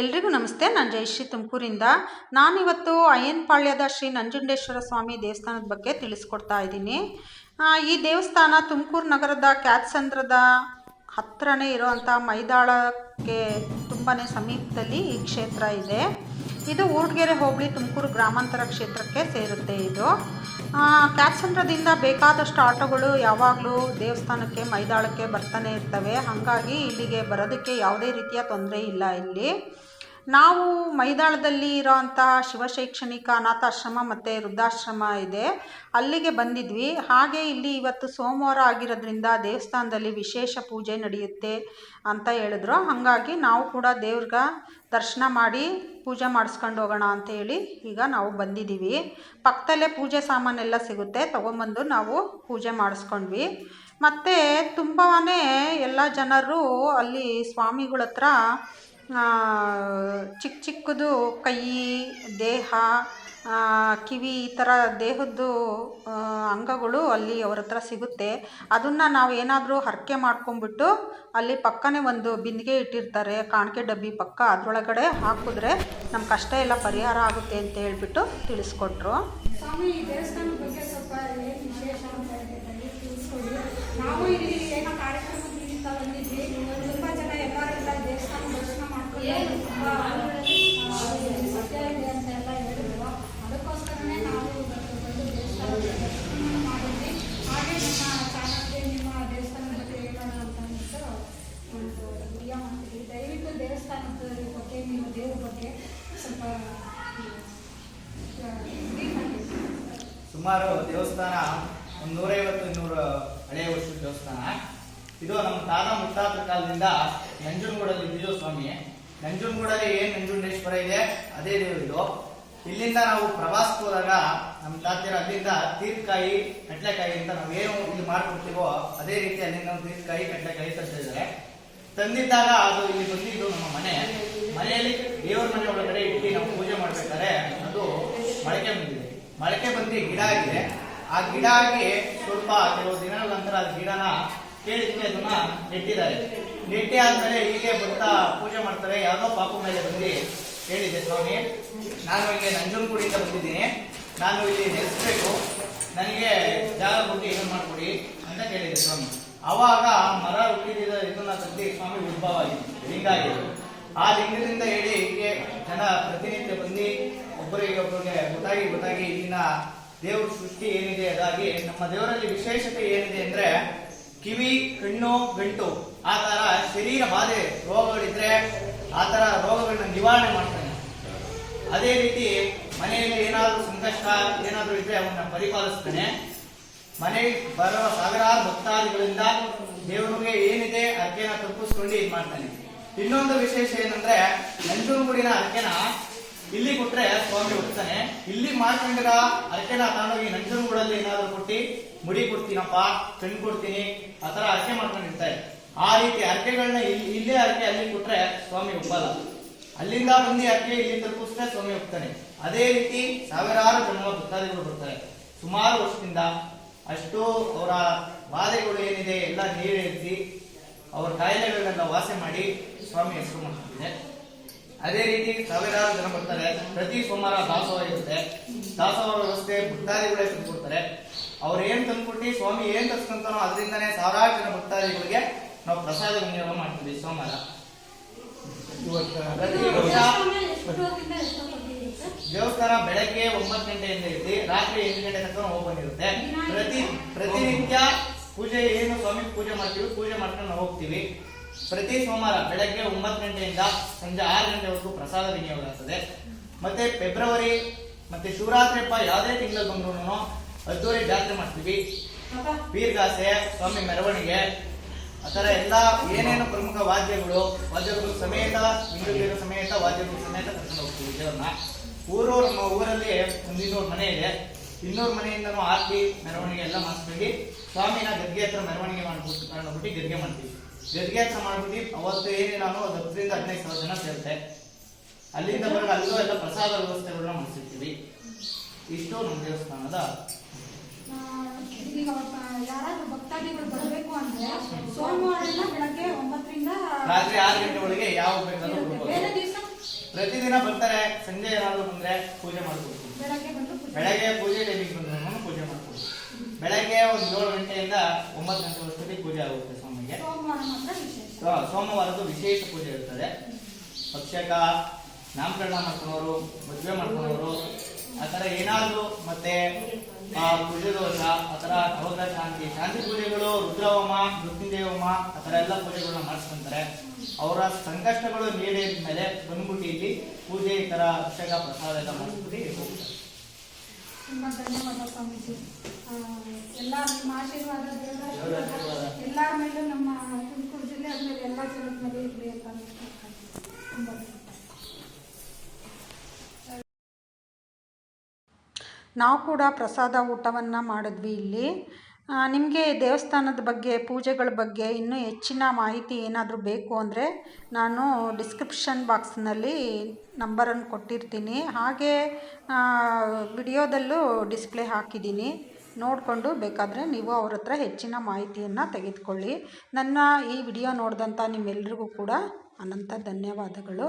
ಎಲ್ರಿಗೂ ನಮಸ್ತೆ. ನಾನು ಜಯಶ್ರೀ ತುಮಕೂರಿಂದ. ನಾನಿವತ್ತು ಅಯ್ಯನಪಾಳ್ಯದ ಶ್ರೀ ನಂಜುಂಡೇಶ್ವರ ಸ್ವಾಮಿ ದೇವಸ್ಥಾನದ ಬಗ್ಗೆ ತಿಳಿಸ್ಕೊಡ್ತಾ ಇದ್ದೀನಿ. ಈ ದೇವಸ್ಥಾನ ತುಮಕೂರು ನಗರದ ಕ್ಯಾತ್ಸಂದ್ರದ ಹತ್ತಿರನೇ ಇರುವಂಥ ಮೈದಾಳಕ್ಕೆ ತುಂಬಾ ಸಮೀಪದಲ್ಲಿ ಈ ಕ್ಷೇತ್ರ ಇದೆ. ಇದು ಊರ್ಗೆರೆ ಹೋಬಳಿ ತುಮಕೂರು ಗ್ರಾಮಾಂತರ ಕ್ಷೇತ್ರಕ್ಕೆ ಸೇರುತ್ತೆ ಇದು. ಕ್ಯಾತ್ಸಂದ್ರದಿಂದ ಬೇಕಾದಷ್ಟು ಆಟೋಗಳು ಯಾವಾಗಲೂ ದೇವಸ್ಥಾನಕ್ಕೆ, ಮೈದಾಳಕ್ಕೆ ಬರ್ತಾನೆ ಇರ್ತವೆ. ಹಾಗಾಗಿ ಇಲ್ಲಿಗೆ ಬರೋದಕ್ಕೆ ಯಾವುದೇ ರೀತಿಯ ತೊಂದರೆ ಇಲ್ಲ ಇಲ್ಲಿ. ನಾವು ಮೈದಾಳದಲ್ಲಿ ಇರೋವಂಥ ಶಿವಶೈಕ್ಷಣಿಕ ಅನಾಥಾಶ್ರಮ ಮತ್ತು ವೃದ್ಧಾಶ್ರಮ ಇದೆ. ಅಲ್ಲಿಗೆ ಬಂದಿದ್ವಿ. ಹಾಗೆ ಇಲ್ಲಿ ಇವತ್ತು ಸೋಮವಾರ ಆಗಿರೋದ್ರಿಂದ ದೇವಸ್ಥಾನದಲ್ಲಿ ವಿಶೇಷ ಪೂಜೆ ನಡೆಯುತ್ತೆ ಅಂತ ಹೇಳಿದ್ರು. ಹಾಗಾಗಿ ನಾವು ಕೂಡ ದೇವ್ರಿಗೆ ದರ್ಶನ ಮಾಡಿ ಪೂಜೆ ಮಾಡಿಸ್ಕೊಂಡು ಹೋಗೋಣ ಅಂತ ಹೇಳಿ ಈಗ ನಾವು ಬಂದಿದ್ದೀವಿ. ಪಕ್ಕದಲ್ಲೇ ಪೂಜೆ ಸಾಮಾನೆಲ್ಲ ಸಿಗುತ್ತೆ. ತೊಗೊಂಬಂದು ನಾವು ಪೂಜೆ ಮಾಡಿಸ್ಕೊಂಡ್ವಿ. ಮತ್ತು ತುಂಬಾ ಎಲ್ಲ ಜನರು ಅಲ್ಲಿ ಸ್ವಾಮಿಗಳ ಹತ್ರ ಚಿಕ್ಕ ಚಿಕ್ಕದು ಕೈ, ದೇಹ ಕಿವಿ ಈ ಥರ ದೇಹದ್ದು ಅಂಗಗಳು ಅಲ್ಲಿ ಅವ್ರ ಹತ್ರ ಸಿಗುತ್ತೆ. ಅದನ್ನು ನಾವು ಏನಾದರೂ ಹರಕೆ ಮಾಡ್ಕೊಂಬಿಟ್ಟು ಅಲ್ಲಿ ಪಕ್ಕನೇ ಒಂದು ಬಿಂದಿಗೆ ಇಟ್ಟಿರ್ತಾರೆ, ಕಾಣಿಕೆ ಡಬ್ಬಿ ಪಕ್ಕ. ಅದರೊಳಗಡೆ ಹಾಕಿದ್ರೆ ನಮ್ಮ ಕಷ್ಟ ಎಲ್ಲ ಪರಿಹಾರ ಆಗುತ್ತೆ ಅಂತ ಹೇಳ್ಬಿಟ್ಟು ತಿಳಿಸ್ಕೊಟ್ರು. ಸ್ವಾಮಿ ದೇವಸ್ಥಾನದ ಬಗ್ಗೆ ಸ್ವಲ್ಪ ಏನು ವಿಶೇಷ ಅಂತ ಹೇಳ್ತಾರೆ ತಿಳಿಸ್ಕೊಡಿ ನಾವು ಇಲ್ಲಿ ಏನೋ ಕಾರ್ಯಕ್ರಮ ನಿಮಿತ್ತ ಬಂದಿದ್ವಿ ತುಂಬ ಜನ ಎಲ್ಲರೆಲ್ಲ ದೇವಸ್ಥಾನ ದರ್ಶನ ಮಾಡ್ಕೊಂಡು ತುಂಬ ಸತ್ಯ ಇದೆ ಅಂತ ಎಲ್ಲ ಹೇಳಿದ್ರು ಅದಕ್ಕೋಸ್ಕರನೇ ನಾವು ಇವತ್ತು ಬಂದು ದೇವಸ್ಥಾನದ ದರ್ಶನ ಮಾಡಿದ್ವಿ ಹಾಗೆ ನಿಮ್ಮ ಚಾನಲ್ಗೆ ನಿಮ್ಮ ದೇವಸ್ಥಾನದ ಬಗ್ಗೆ ಹೇಳೋಣ ಅಂತ ಅಂದ್ಬಿಟ್ಟು ಒಂದು ವಿಡಿಯೋ ಮಾಡ್ತೀವಿ ದಯವಿಟ್ಟು ದೇವಸ್ಥಾನದ ಬಗ್ಗೆ ನೀವು ದೇವ್ರ ಬಗ್ಗೆ ಸುಮಾರು ದೇವಸ್ಥಾನ ಒಂದು ನೂರೈವತ್ತು, ಇನ್ನೂರು ಹಳೆಯ ವರ್ಷದ ದೇವಸ್ಥಾನ. ಇದು ನಮ್ಮ ತಾತ ಮುತ್ತಾತ ಕಾಲದಿಂದ ನಂಜನಗೂಡಲ್ಲಿ ಇದ್ದಿದ್ದು ಸ್ವಾಮಿ. ನಂಜನಗೂಡಲ್ಲಿ ಏನು ನಂಜುಂಡೇಶ್ವರ ಇದೆ, ಅದೇ ದೇವರು ಇದು. ಇಲ್ಲಿಂದ ನಾವು ಪ್ರವಾಸಕ್ಕೆ ಹೋದಾಗ ನಮ್ಮ ತಾತ್ಯರು ಅಲ್ಲಿಂದ ತೀರ್ಕಾಯಿ ಕಟ್ಲೆಕಾಯಿ ಅಂತ ನಾವು ಏನು ಇಲ್ಲಿ ಮಾಡ್ಕೊಡ್ತೀವೋ ಅದೇ ರೀತಿ ಅಲ್ಲಿಂದ ತೀರ್ಕಾಯಿ ಕಟ್ಲೆಕಾಯಿ ತಂದಿದ್ದಾರೆ ತಂದಿದ್ದಾಗ ಅದು ಇಲ್ಲಿ ಬಂದಿದ್ದು ನಮ್ಮ ಮನೆ. ಮನೆಯಲ್ಲಿ ದೇವರ ಮನೆ ಒಳಗಡೆ ಇಟ್ಟು ನಾವು ಪೂಜೆ ಮಾಡ್ಬೇಕಾದ್ರೆ ಅದು ಮೊಳಕೆ ಬಂದಿದೆ. ಮೊಳಕೆ ಬಂದು ಗಿಡ ಆಗಿದೆ. ಆ ಗಿಡ ಆಗಿ ಸ್ವಲ್ಪ ಕೆಲವು ದಿನಗಳ ನಂತರ ಆ ಗಿಡನ ಕೇಳಿದ್ರೆ ಅದನ್ನ ನೆಟ್ಟಿದ್ದಾರೆ. ನೆಟ್ಟಿ ಆದ್ಮೇಲೆ ಹೀಗೆ ಬರ್ತಾ ಪೂಜೆ ಮಾಡ್ತಾರೆ. ಯಾವುದೋ ಪಾಪು ಮೇಲೆ ಬಂದು ಹೇಳಿದೆ, ಸ್ವಾಮಿ, ನಾನು ಇಲ್ಲಿ ನಂಜನಗೂಡಿಂದ ಬಂದಿದ್ದೀನಿ. ನಾನು ಇಲ್ಲಿ ನೆಲೆಸ್ಬೇಕು. ನನಗೆ ಜಾಗ ಕೊಟ್ಟು ಏನು ಮಾಡಿಕೊಡಿ ಅಂತ ಕೇಳಿದೆ, ಸ್ವಾಮಿ. ಅವಾಗ ಮರ ಹುಟ್ಟಿದ ಇದನ್ನ ಸ್ವಾಮಿ ಉದ್ಭವ ಆಗಿದೆ ಲಿಂಗ ಆ ಲಿಂಗದಿಂದ ಹೇಳಿ ಹೀಗೆ ಜನ ಪ್ರತಿನಿತ್ಯ ಬಂದು ಒಬ್ಬರಿಗೆ ಒಬ್ಬರಿಗೆ ಗೊತ್ತಾಗಿ ಗೊತ್ತಾಗಿ ಇಲ್ಲಿನ ದೇವ್ರ ಸೃಷ್ಟಿ ಏನಿದೆ ಅದಾಗಿ ನಮ್ಮ ದೇವರಲ್ಲಿ ವಿಶೇಷತೆ ಏನಿದೆ ಅಂದ್ರೆ ಕಿವಿ, ಕಣ್ಣು, ಗಂಟು ಆ ತರ ಶರೀರ ಬಾಧೆ ರೋಗಗಳಿದ್ರೆ ಆ ತರ ರೋಗಗಳನ್ನ ನಿವಾರಣೆ ಮಾಡ್ತಾನೆ. ಅದೇ ರೀತಿ ಮನೆಯಲ್ಲಿ ಏನಾದ್ರೂ ಸಂಕಷ್ಟ ಏನಾದ್ರೂ ಇದ್ರೆ ಅವನ್ನ ಪರಿಪಾಲಿಸ್ತಾನೆ. ಮನೆಗೆ ಬರೋ ಸಾವಿರಾರು ಭಕ್ತಾದಿಗಳಿಂದ ದೇವರಿಗೆ ಏನಿದೆ ಅರ್ಕೆನ ತಪ್ಪಿಸ್ಕೊಂಡು ಇದು ಮಾಡ್ತಾನೆ. ಇನ್ನೊಂದು ವಿಶೇಷ ಏನಂದ್ರೆ, ನಂಜನಗೂಡಿನ ಅರ್ಕೆನ ಇಲ್ಲಿ ಕೊಟ್ರೆ ಸ್ವಾಮಿ ಹೋಗ್ತಾನೆ. ಇಲ್ಲಿ ಮಾಡ್ಕೊಂಡಿರೋ ಅರ್ಕೆನ ತಗೊಂಡೋಗಿ ನಂಜನಗೂಡಲ್ಲಿ ಏನಾದ್ರು ಕೊಟ್ಟಿ ಮುಡಿ ಕೊಡ್ತೀನಪ್ಪ, ಕಣ್ ಕೊಡ್ತೀನಿ, ಆ ತರ ಅರ್ಕೆ ಮಾಡ್ಕೊಂಡಿರ್ತಾರೆ ಆ ರೀತಿ ಅರ್ಕೆಗಳನ್ನ ಇಲ್ಲಿ, ಇಲ್ಲೇ ಅರ್ಕೆ ಅಲ್ಲಿ ಕೊಟ್ರೆ ಸ್ವಾಮಿ ಒಪ್ಪಲ್ಲ. ಅಲ್ಲಿಂದ ಬಂದು ಅರ್ಕೆ ಇಲ್ಲಿ ತಲುಪಿಸಿದ್ರೆ ಸ್ವಾಮಿ ಹೋಗ್ತಾನೆ ಅದೇ ರೀತಿ ಸಾವಿರಾರು ಜನ ಭಕ್ತಾದಿಗಳು ಬರ್ತಾರೆ. ಸುಮಾರು ವರ್ಷದಿಂದ ಅಷ್ಟು ಅವರ ಬಾಧೆಗಳು ಏನಿದೆ ಎಲ್ಲ ನೀರಿಳಿಸಿ ಅವರ ಕಾಯಿಲೆಗಳನ್ನೆಲ್ಲ ವಾಸಿ ಮಾಡಿ ಸ್ವಾಮಿ ಹೆಸರು ಮಾಡ್ತಿದೆ ಅದೇ ರೀತಿ ಸಾವಿರಾರು ಜನ ಬರ್ತಾರೆ. ಪ್ರತಿ ಸೋಮವಾರ ದಾಸೋಹ ಇರುತ್ತೆ ದಾಸೋಹ ವ್ಯವಸ್ಥೆ ಭಕ್ತಾದಿಗಳೇ ತಂದ್ಕೊಡ್ತಾರೆ. ಅವ್ರು ಏನ್ ತಂದ್ಕೊಟ್ಟಿ ಸ್ವಾಮಿ ಏನ್ ತರ್ಸ್ಕೊಂತಾನೋ ಅದರಿಂದನೇ ಸಾವಿರಾರು ಜನ ಭಕ್ತಾದಿಗಳಿಗೆ ನಾವು ಪ್ರಸಾದ ವಿನಿಯೋಗ ಮಾಡ್ತೀವಿ ಸೋಮವಾರ. ಪ್ರತಿ ವರ್ಷ? ದೇವಸ್ಥಾನ ಬೆಳಗ್ಗೆ ಒಂಬತ್ತು ಗಂಟೆಯಿಂದ ಇರ್ತಿ ರಾತ್ರಿ ಎಂಟು ಗಂಟೆ ತನಕ ಓಪನ್ ಇರುತ್ತೆ. ಪ್ರತಿ ಪ್ರತಿನಿತ್ಯ ಪೂಜೆ ಏನು ಸ್ವಾಮಿ ಪೂಜೆ ಮಾಡ್ತೀವಿ ಪೂಜೆ ಮಾಡ್ಕೊಂಡು ನಾವು ಹೋಗ್ತೀವಿ. ಪ್ರತಿ ಸೋಮವಾರ ಬೆಳಗ್ಗೆ ಒಂಬತ್ತು ಗಂಟೆಯಿಂದ ಸಂಜೆ ಆರು ಗಂಟೆವರೆಗೂ ಪ್ರಸಾದ ವಿನಿಯೋಗ ಆಗ್ತದೆ. ಮತ್ತೆ ಫೆಬ್ರವರಿ ಮತ್ತೆ ಶಿವರಾತ್ರಿ ಹಬ್ಬ ಯಾವುದೇ ತಿಂಗಳು ಬಂದ್ರು ಅದ್ದೂರಿ ಜಾತ್ರೆ ಮಾಡ್ತೀವಿ. ವೀರ್ಗಾಸೆ ಸ್ವಾಮಿ ಮೆರವಣಿಗೆ ಆ ಥರ ಎಲ್ಲ ಏನೇನು ಪ್ರಮುಖ ವಾದ್ಯಗಳು ವಾದ್ಯಗಳು ಸಮೇತ ಹಿಂದೂ ಸಮೇತ ವಾದ್ಯಗಳು ಸಮೇತ ಕರ್ಕೊಂಡು ಹೋಗ್ತೀವಿ ದೇವ್ರನ್ನ ಊರು ನಮ್ಮ ಊರಲ್ಲಿ ಒಂದು ಇನ್ನೂರು ಮನೆ ಇದೆ. ಇನ್ನೂರು ಮನೆಯಿಂದನೂ ಆರತಿ ಮೆರವಣಿಗೆ ಎಲ್ಲ ಮಾಡಿಸ್ಬಿಟ್ಟು ಸ್ವಾಮಿನ ಗದ್ಗೆ ಹತ್ರ ಮೆರವಣಿಗೆ ಮಾಡ್ಬಿಟ್ಟು ಮಾಡ್ಬಿಟ್ಟು ಗದ್ಗೆ ಮಾಡ್ತೀವಿ. ಗದ್ಗೆ ಹತ್ರ ಮಾಡ್ಬಿಟ್ಟು ಅವತ್ತು ಏನೇ ನಾನು ಒಂದು ಹತ್ತರಿಂದ ಹದಿನೈದು ಸಾವಿರ ಜನ ಸೇರುತ್ತೆ. ಅಲ್ಲಿಂದ ಬರೋ ಅಲ್ಲೂ ಎಲ್ಲ ಪ್ರಸಾದ ವ್ಯವಸ್ಥೆಗಳನ್ನ ಮಾಡಿಸಿರ್ತೀವಿ. ಇಷ್ಟು ನಮ್ಮ ದೇವಸ್ಥಾನದ ಈಗ ಯಾರಾದ್ರೂ ಭಕ್ತಾದಿಗಳು ಬರಬೇಕು ಅಂದ್ರೆ ಸೋಮವಾರ ಬೆಳಗ್ಗೆ ಒಂಬತ್ತರಿಂದ ರಾತ್ರಿ ಆರು ಗಂಟೆ ಒಳಗೆ ಯಾವ ಬೇಕಾದ್ರೂ ಇರುತ್ತೆ. ಬರ್ಬೋದು. ಬೇರೆ ದಿವಸ ಪ್ರತಿದಿನ ಬರ್ತಾರೆ ಸಂಜೆ ಏನಾದ್ರು ಬಂದ್ರೆ ಪೂಜೆ ಮಾಡ್ಕೊಡ್ತೀನಿ ಬೆಳಗ್ಗೆ ಪೂಜೆ ಟೈಮಿಗೆ ಬಂದ್ರು ಪೂಜೆ ಮಾಡ್ಕೊಡ್ತೀನಿ. ಬೆಳಗ್ಗೆ ಒಂದು ಏಳು ಗಂಟೆಯಿಂದ ಒಂಬತ್ತು ಗಂಟೆ ವರ್ಷದಲ್ಲಿ ಪೂಜೆ ಆಗುತ್ತೆ ಸ್ವಾಮಿಗೆ. ಸೋಮವಾರದ್ದು ವಿಶೇಷ ಪೂಜೆ ಇರ್ತದೆ. ಪಕ್ಷಕ ನಾಮಕರಣ ಮಾಡ್ಕೊಳೋರು ಮದುವೆ ಮಾಡ್ಕೊಳೋರು ಆ ಥರ ಏನಾದರೂ ಮತ್ತೆ ಪೂಜೆ ದೋಷ ಆ ಥರ ನವಗ್ರಹ ಶಾಂತಿ ಶಾಂತಿ ಪೂಜೆಗಳು ರುದ್ರಹೋಮ ಮೃತ್ಯುಂಜಯ ಹೋಮ ಆ ಥರ ಎಲ್ಲ ಪೂಜೆಗಳನ್ನ ಮಾಡಿಸ್ಕೊಂತಾರೆ. ಅವರ ಸಂಕಷ್ಟಗಳು ನೀಡಿದ ಮೇಲೆ ಬಂದ್ಬಿಟ್ಟು ಇಲ್ಲಿ ಪೂಜೆ ಈ ಥರ ಅಭಿಷೇಕ ಪ್ರಸಾದ ಎಲ್ಲ ಮಾಡಿಸ್ಬಿಟ್ಟು ಹೋಗ್ತಾರೆ. ತುಂಬ ಧನ್ಯವಾದ ಸ್ವಾಮೀಜಿ. ಎಲ್ಲ ನಿಮ್ಮ ಆಶೀರ್ವಾದ. ಮೇಲೂ ನಮ್ಮ ತುಮಕೂರು ಜಿಲ್ಲೆ ಆದ್ಮೇಲೆ ಎಲ್ಲ ಜನರ ಮೇಲೆ ಇರಲಿ ಅಂತ. ತುಂಬ ನಾವು ಕೂಡ ಪ್ರಸಾದ ಊಟವನ್ನು ಮಾಡಿದ್ವಿ ಇಲ್ಲಿ. ನಿಮಗೆ ದೇವಸ್ಥಾನದ ಬಗ್ಗೆ, ಪೂಜೆಗಳ ಬಗ್ಗೆ ಇನ್ನೂ ಹೆಚ್ಚಿನ ಮಾಹಿತಿ ಏನಾದರೂ ಬೇಕು ಅಂದರೆ ನಾನು ಡಿಸ್ಕ್ರಿಪ್ಷನ್ ಬಾಕ್ಸ್ನಲ್ಲಿ ನಂಬರನ್ನು ಕೊಟ್ಟಿರ್ತೀನಿ. ಹಾಗೆ ವಿಡಿಯೋದಲ್ಲೂ ಡಿಸ್ಪ್ಲೇ ಹಾಕಿದ್ದೀನಿ. ನೋಡಿಕೊಂಡು ಬೇಕಾದರೆ ನೀವು ಅವ್ರ ಹತ್ರ ಹೆಚ್ಚಿನ ಮಾಹಿತಿಯನ್ನು ತೆಗೆದುಕೊಳ್ಳಿ. ನನ್ನ ಈ ವಿಡಿಯೋ ನೋಡಿದಂಥ ನಿಮ್ಮೆಲ್ರಿಗೂ ಕೂಡ ಅನಂತ ಧನ್ಯವಾದಗಳು.